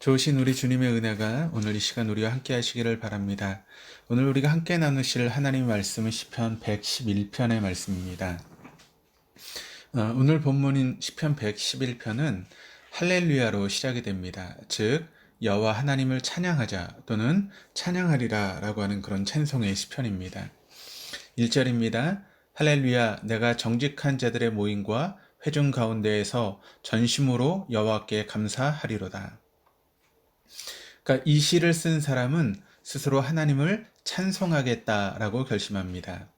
좋으신 우리 주님의 은혜가 오늘 이 시간 우리와 함께 하시기를 바랍니다. 오늘 우리가 함께 나누실 하나님의 말씀은 시편 111편의 말씀입니다. 어, 오늘 본문인 시편 111편은 할렐루야로 시작이 됩니다. 즉 여호와 하나님을 찬양하자 또는 찬양하리라라고 하는 그런 찬송의 시편입니다. 1절입니다. 할렐루야 내가 정직한 자들의 모임과 회중 가운데에서 전심으로 여호와께 감사하리로다. 그러니까 이 시를 쓴 사람은 스스로 하나님을 찬송하겠다라고 결심합니다.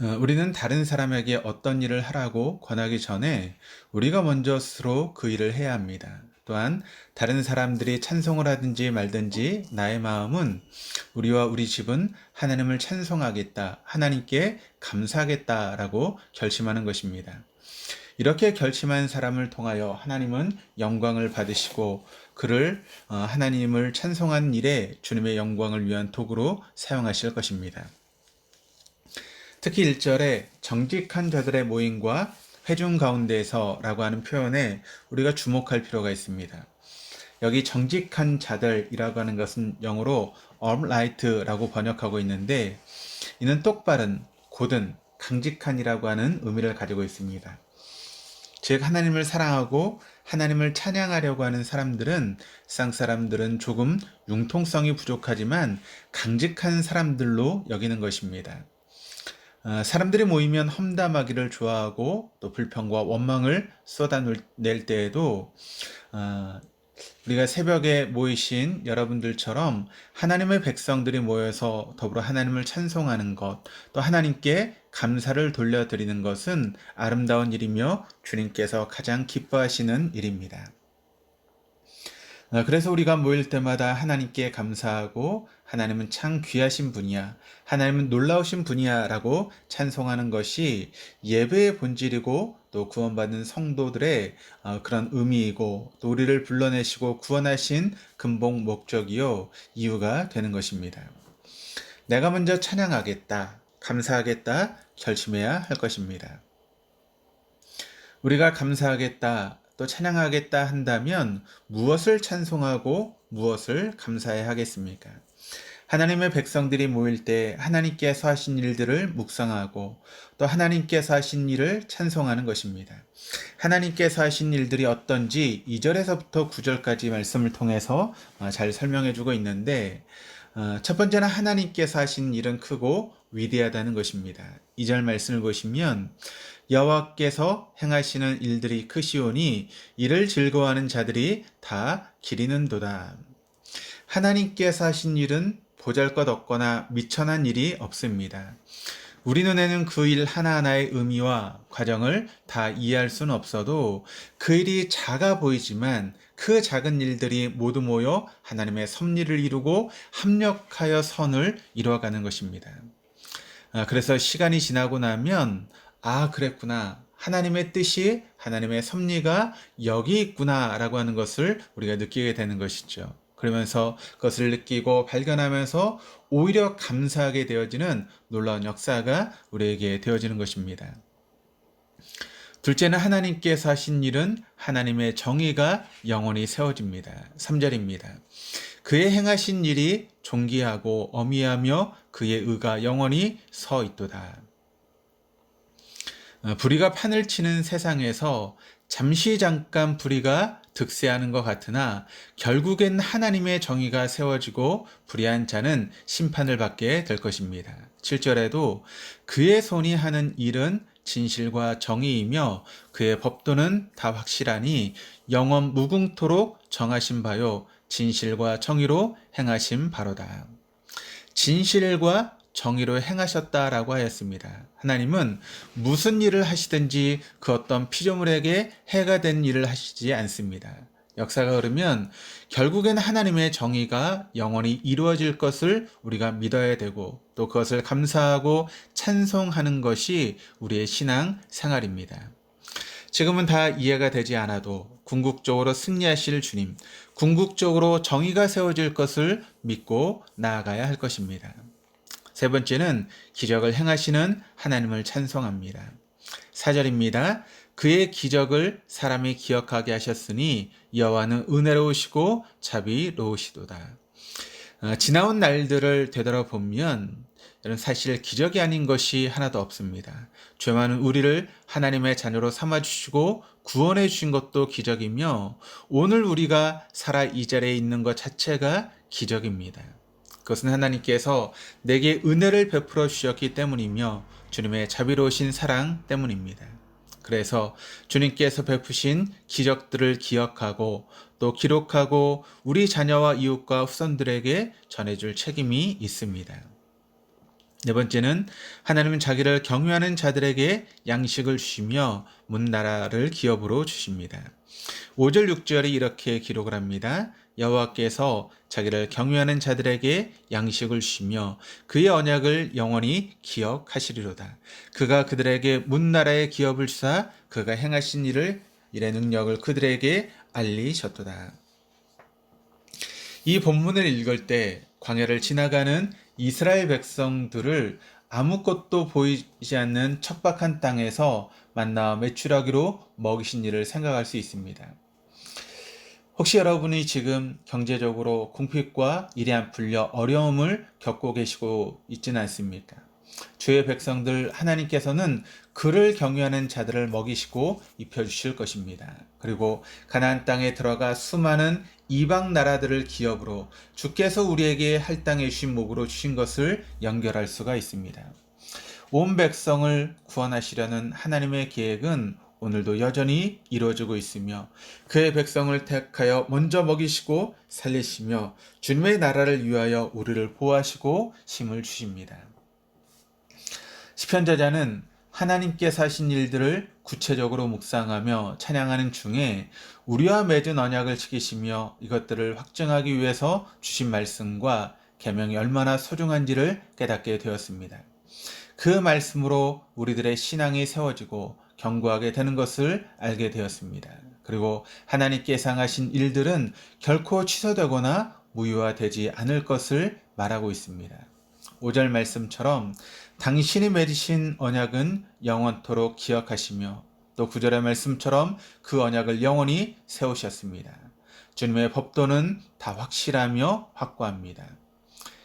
어, 우리는 다른 사람에게 어떤 일을 하라고 권하기 전에 우리가 먼저 스스로 그 일을 해야 합니다. 또한 다른 사람들이 찬송을 하든지 말든지 나의 마음은 우리와 우리 집은 하나님을 찬송하겠다, 하나님께 감사하겠다라고 결심하는 것입니다. 이렇게 결심한 사람을 통하여 하나님은 영광을 받으시고 그를 어, 하나님을 찬송한 일에 주님의 영광을 위한 도구로 사용하실 것입니다. 특히 1절에 정직한 자들의 모임과 회중 가운데에서 라고 하는 표현에 우리가 주목할 필요가 있습니다. 여기 정직한 자들이라고 하는 것은 영어로 upright라고 번역하고 있는데 이는 똑바른, 곧은, 강직한이라고 하는 의미를 가지고 있습니다. 즉 하나님을 사랑하고 하나님을 찬양하려고 하는 사람들은 세상 사람들은 조금 융통성이 부족하지만 강직한 사람들로 여기는 것입니다. 어, 사람들이 모이면 험담하기를 좋아하고 또 불평과 원망을 쏟아낼 때에도 어, 우리가 새벽에 모이신 여러분들처럼 하나님의 백성들이 모여서 더불어 하나님을 찬송하는 것, 또 하나님께 감사를 돌려드리는 것은 아름다운 일이며 주님께서 가장 기뻐하시는 일입니다. 어, 그래서 우리가 모일 때마다 하나님께 감사하고 하나님은 참 귀하신 분이야. 하나님은 놀라우신 분이야. 라고 찬송하는 것이 예배의 본질이고 또 구원받는 성도들의 어, 그런 의미이고 또 우리를 불러내시고 구원하신 근본 목적이요. 이유가 되는 것입니다. 내가 먼저 찬양하겠다. 감사하겠다. 결심해야 할 것입니다. 우리가 감사하겠다. 또 찬양하겠다 한다면 무엇을 찬송하고 무엇을 감사해야 하겠습니까? 하나님의 백성들이 모일 때 하나님께서 하신 일들을 묵상하고 또 하나님께서 하신 일을 찬송하는 것입니다. 하나님께서 하신 일들이 어떤지 2절에서부터 9절까지 말씀을 통해서 어, 잘 설명해 주고 있는데 어, 첫 번째는 하나님께서 하신 일은 크고 위대하다는 것입니다. 2절 말씀을 보시면 여호와께서 행하시는 일들이 크시오니 이를 즐거워하는 자들이 다 기리는도다. 하나님께서 하신 일은 보잘것 없거나 미천한 일이 없습니다. 우리 눈에는 그 일 하나하나의 의미와 과정을 다 이해할 수는 없어도 그 일이 작아 보이지만 그 작은 일들이 모두 모여 하나님의 섭리를 이루고 합력하여 선을 이루어가는 것입니다. 아, 그래서 시간이 지나고 나면 아, 그랬구나. 하나님의 뜻이 하나님의 섭리가 여기 있구나라고 하는 것을 우리가 느끼게 되는 것이죠. 그러면서 그것을 느끼고 발견하면서 오히려 감사하게 되어지는 놀라운 역사가 우리에게 되어지는 것입니다. 둘째는 하나님께서 하신 일은 하나님의 정의가 영원히 세워집니다. 3절입니다. 그의 행하신 일이 존귀하고 어미하며 그의 의가 영원히 서 있도다. 어, 불의가 판을 치는 세상에서 잠시 잠깐 불의가 득세하는 것 같으나 결국엔 하나님의 정의가 세워지고 불의한 자는 심판을 받게 될 것입니다. 7절에도 그의 손이 하는 일은 진실과 정의이며 그의 법도는 다 확실하니 영원 무궁토록 정하신 바요 진실과 정의로 행하신 바로다. 진실과 정의로 행하셨다라고 하였습니다. 하나님은 무슨 일을 하시든지 그 어떤 피조물에게 해가 된 일을 하시지 않습니다. 역사가 흐르면 결국엔 하나님의 정의가 영원히 이루어질 것을 우리가 믿어야 되고 또 그것을 감사하고 찬송하는 것이 우리의 신앙 생활입니다. 지금은 다 이해가 되지 않아도 궁극적으로 승리하실 주님, 궁극적으로 정의가 세워질 것을 믿고 나아가야 할 것입니다. 세 번째는 기적을 행하시는 하나님을 찬송합니다. 4절입니다. 그의 기적을 사람이 기억하게 하셨으니 여호와는 은혜로우시고 자비로우시도다. 어, 지나온 날들을 되돌아보면 이런 사실 기적이 아닌 것이 하나도 없습니다. 죄 많은 우리를 하나님의 자녀로 삼아 주시고 구원해 주신 것도 기적이며 오늘 우리가 살아 이 자리에 있는 것 자체가 기적입니다. 그것은 하나님께서 내게 은혜를 베풀어 주셨기 때문이며 주님의 자비로우신 사랑 때문입니다. 그래서 주님께서 베푸신 기적들을 기억하고 또 기록하고 우리 자녀와 이웃과 후손들에게 전해줄 책임이 있습니다. 네 번째는 하나님은 자기를 경외하는 자들에게 양식을 주시며 문나라를 기업으로 주십니다. 5절 6절이 이렇게 기록을 합니다. 여호와께서 자기를 경외하는 자들에게 양식을 주시며 그의 언약을 영원히 기억하시리로다. 그가 그들에게 문나라의 기업을 주사 그가 행하신 일을 일의 능력을 그들에게 알리셨도다. 이 본문을 읽을 때 광야를 지나가는 이스라엘 백성들을 아무것도 보이지 않는 척박한 땅에서 만나 매출하기로 먹이신 일을 생각할 수 있습니다. 혹시 여러분이 지금 경제적으로 궁핍과 일이 안 풀려 어려움을 겪고 계시고 있지는 않습니까? 주의 백성들 하나님께서는 그를 경유하는 자들을 먹이시고 입혀주실 것입니다. 그리고 가나안 땅에 들어가 수많은 이방 나라들을 기업으로 주께서 우리에게 할당해 주신 목으로 주신 것을 연결할 수가 있습니다. 온 백성을 구원하시려는 하나님의 계획은 오늘도 여전히 이루어지고 있으며 그의 백성을 택하여 먼저 먹이시고 살리시며 주님의 나라를 위하여 우리를 보호하시고 힘을 주십니다. 시편자자는 하나님께서 하신 일들을 구체적으로 묵상하며 찬양하는 중에 우리와 맺은 언약을 지키시며 이것들을 확증하기 위해서 주신 말씀과 계명이 얼마나 소중한지를 깨닫게 되었습니다. 그 말씀으로 우리들의 신앙이 세워지고 견고하게 되는 것을 알게 되었습니다. 그리고 하나님께 상하신 일들은 결코 취소되거나 무효화되지 않을 것을 말하고 있습니다. 5절 말씀처럼 당신이 맺으신 언약은 영원토록 기억하시며 또 9절의 말씀처럼 그 언약을 영원히 세우셨습니다. 주님의 법도는 다 확실하며 확고합니다.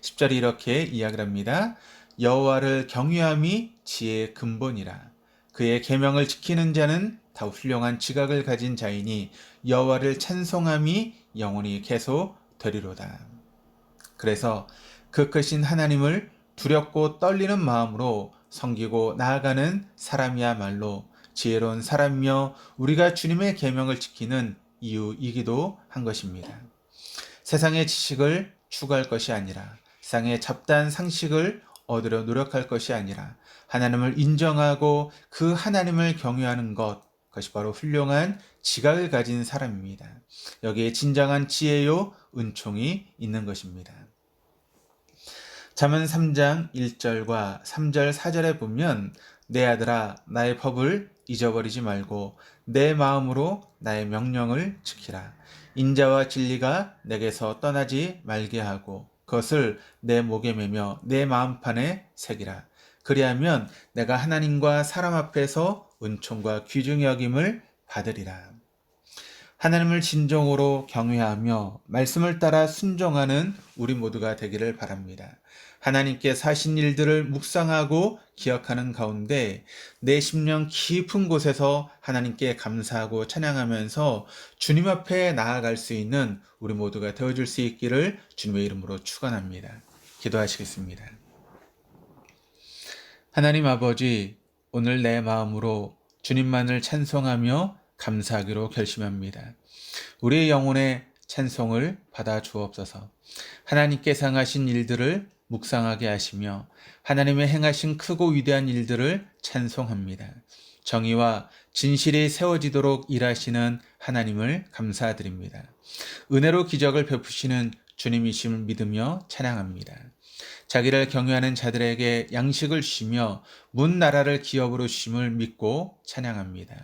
10절이 이렇게 이야기를 합니다. 여호와를 경외함이 지혜의 근본이라. 그의 계명을 지키는 자는 다 훌륭한 지각을 가진 자이니 여호와를 찬송함이 영원히 계속 되리로다. 그래서 그 크신 하나님을 두렵고 떨리는 마음으로 섬기고 나아가는 사람이야말로 지혜로운 사람이며 우리가 주님의 계명을 지키는 이유이기도 한 것입니다. 세상의 지식을 추구할 것이 아니라 세상의 잡다한 상식을 얻으려 노력할 것이 아니라 하나님을 인정하고 그 하나님을 경외하는 것 그것이 바로 훌륭한 지각을 가진 사람입니다. 여기에 진정한 지혜요 은총이 있는 것입니다. 잠언 3장 1절과 3절 4절에 보면 내 아들아 나의 법을 잊어버리지 말고 내 마음으로 나의 명령을 지키라. 인자와 진리가 내게서 떠나지 말게 하고 그것을 내 목에 매며 내 마음판에 새기라. 그리하면 내가 하나님과 사람 앞에서 은총과 귀중히 여김을 받으리라. 하나님을 진정으로 경외하며 말씀을 따라 순종하는 우리 모두가 되기를 바랍니다. 하나님께 사신 일들을 묵상하고 기억하는 가운데 내 심령 깊은 곳에서 하나님께 감사하고 찬양하면서 주님 앞에 나아갈 수 있는 우리 모두가 되어줄 수 있기를 주님의 이름으로 축원합니다. 기도하시겠습니다. 하나님 아버지, 오늘 내 마음으로 주님만을 찬송하며 감사하기로 결심합니다. 우리의 영혼의 찬송을 받아 주옵소서. 하나님께 상하신 일들을 묵상하게 하시며 하나님의 행하신 크고 위대한 일들을 찬송합니다. 정의와 진실이 세워지도록 일하시는 하나님을 감사드립니다. 은혜로 기적을 베푸시는 주님이심을 믿으며 찬양합니다. 자기를 경외하는 자들에게 양식을 주시며 문 나라를 기업으로 주심을 믿고 찬양합니다.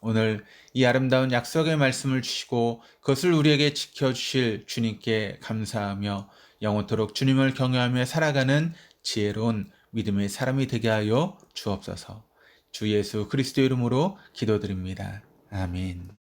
오늘 이 아름다운 약속의 말씀을 주시고 그것을 우리에게 지켜주실 주님께 감사하며 영원토록 주님을 경외하며 살아가는 지혜로운 믿음의 사람이 되게 하여 주옵소서. 주 예수 그리스도 이름으로 기도드립니다. 아멘.